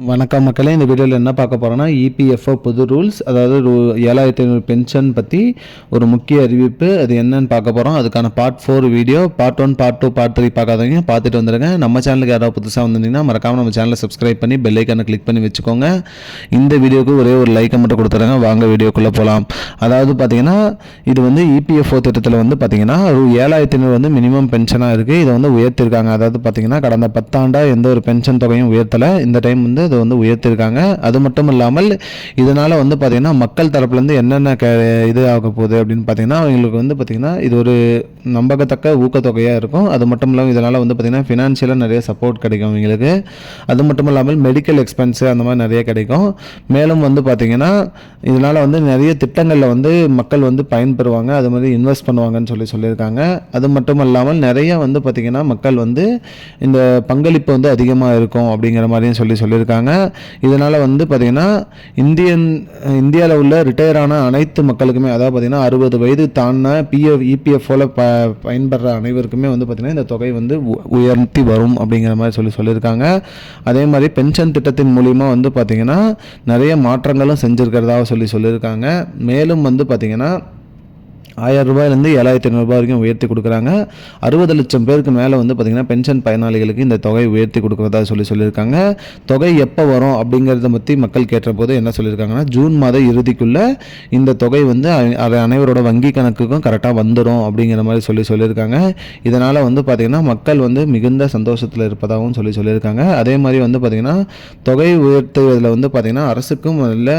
வணக்கம் மக்களே இந்த வீடியோவில் என்ன பார்க்க போகிறோன்னா இபிஎஃப்ஓ புது ரூல்ஸ் அதாவது ரூ- ஏழாயிரத்தி ஐநூறு பென்ஷன் பற்றி ஒரு முக்கிய அறிவிப்பு. அது என்னன்னு பார்க்க போகிறோம் அதுக்கான part four video part one part two part three பார்க்காதவங்க பார்த்துட்டு வந்துடுங்க நம்ம சேனலுக்கு யாராவது புதுசாக வந்திருந்தீங்கன்னா மறக்காமல் நம்ம சேனலை சப்ஸ்கிரைப் பண்ணி பெல் ஐக்கானை கிளிக் பண்ணி வச்சுக்கோங்க. இந்த வீடியோக்கு ஒரே ஒரு லைக்கை மட்டும் கொடுத்துருங்க. வாங்க வீடியோக்குள்ளே போகலாம் அதாவது பார்த்தீங்கன்னா இது வந்து இபிஎஃப்ஓ திட்டத்தில் வந்து பார்த்தீங்கன்னா ரூ ஏழாயிரத்தி ஐநூறு வந்து மினிமம் பென்ஷனாக இருக்குது இதை வந்து உயர்த்திருக்காங்க. அதாவது பார்த்தீங்கன்னா கடந்த பத்தாண்டாக எந்த ஒரு பென்ஷன் தொகையும் உயர்த்தலை. இந்த டைம் வந்து இதை வந்து உயர்த்திருக்காங்க. அது மட்டும் இல்லாமல் இதனால் வந்து பார்த்திங்கன்னா மக்கள் தரப்புலேருந்து என்னென்ன க இது ஆக போகுது அப்படின்னு பார்த்தீங்கன்னா அவங்களுக்கு வந்து பார்த்திங்கன்னா இது ஒரு நம்பகத்தக்க ஊக்கத்தொகையாக இருக்கும். அது மட்டும் இல்லாமல் இதனால் வந்து பார்த்திங்கன்னா ஃபினான்ஷியலாக நிறைய சப்போர்ட் கிடைக்கும் அவங்களுக்கு அது மட்டும் இல்லாமல் மெடிக்கல் எக்ஸ்பென்ஸு அந்த மாதிரி நிறைய கிடைக்கும். மேலும் வந்து பார்த்திங்கன்னா இதனால் வந்து நிறைய திட்டங்களில் வந்து மக்கள் வந்து பயன்பெறுவாங்க. அது மாதிரி இன்வெஸ்ட் பண்ணுவாங்கன்னு சொல்லி சொல்லியிருக்காங்க. அது மட்டும் இல்லாமல் நிறைய வந்து பார்த்திங்கன்னா மக்கள் வந்து இந்த பங்களிப்பு வந்து அதிகமாக இருக்கும் அப்படிங்கிற மாதிரியும் சொல்லி சொல்லியிருக்காங்க. இதனால் வந்து பார்த்திங்கன்னா இந்தியன் இந்தியாவில் உள்ள ரிட்டையர் ஆன அனைத்து மக்களுக்குமே அதாவது பார்த்திங்கன்னா அறுபது வயது தாண்டின பிஎஃப் இபிஎஃப்ஓவில் ப பயன்படுற அனைவருக்குமே வந்து பார்த்திங்கன்னா இந்த தொகை வந்து உ- உயர்த்தி வரும் அப்படிங்கிற மாதிரி சொல்லி சொல்லியிருக்காங்க. அதே மாதிரி பென்ஷன் திட்டத்தின் மூலிமா வந்து பார்த்திங்கன்னா நிறைய மாற்றங்களும் செஞ்சுருக்கிறதாக சொல்லி சொல்லியிருக்காங்க. மேலும் வந்து பார்த்திங்கன்னா ஆயிரம் ரூபாயிலேருந்து ஏழாயிரத்தி ஐநூறுரூபா வரைக்கும் உயர்த்தி கொடுக்குறாங்க. அறுபது லட்சம் பேருக்கு மேலே வந்து பார்த்திங்கன்னா பென்ஷன் பயனாளிகளுக்கு இந்த தொகை உயர்த்தி கொடுக்குறதா சொல்லி சொல்லியிருக்காங்க. தொகை எப்போ வரும் அப்படிங்கிறத பற்றி மக்கள் கேட்டபோது என்ன சொல்லியிருக்காங்கன்னா ஜூன் மாத இறுதிக்குள்ளே இந்த தொகை வந்து அது அனைவரோட வங்கி கணக்குக்கும் கரெக்டாக வந்துடும் அப்படிங்கிற மாதிரி சொல்லி சொல்லியிருக்காங்க. இதனால் வந்து பார்த்திங்கன்னா மக்கள் வந்து மிகுந்த சந்தோஷத்தில் இருப்பதாகவும் சொல்லி சொல்லியிருக்காங்க. அதே மாதிரி வந்து பார்த்திங்கன்னா தொகை உயர்த்துவதில் வந்து பார்த்திங்கன்னா அரசுக்கும் இல்லை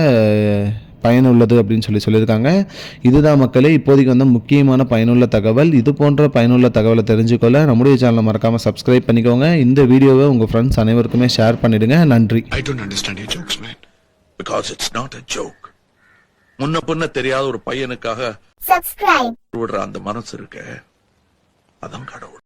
பயனுள்ளது அப்படின்னு சொல்லி சொல்லியிருக்காங்க. இதுதான் மக்களே இப்போதைக்கு வந்து முக்கியமான பயனுள்ள தகவல். இது போன்ற பயனுள்ள தகவலை தெரிஞ்சுக்கொள்ள நம்முடைய சேனலை மறக்காமல் சப்ஸ்கிரைப் பண்ணிக்கோங்க. இந்த வீடியோவை உங்கள் ஃப்ரெண்ட்ஸ் அனைவருக்குமே ஷேர் பண்ணிடுங்க. நன்றி. I don't understand your jokes, man. Because it's not a joke. முன்ன பின்ன தெரியாத ஒரு பையனுக்காக subscribe. விடுற அந்த மனசு இருக்க. அதான் கடவுள்.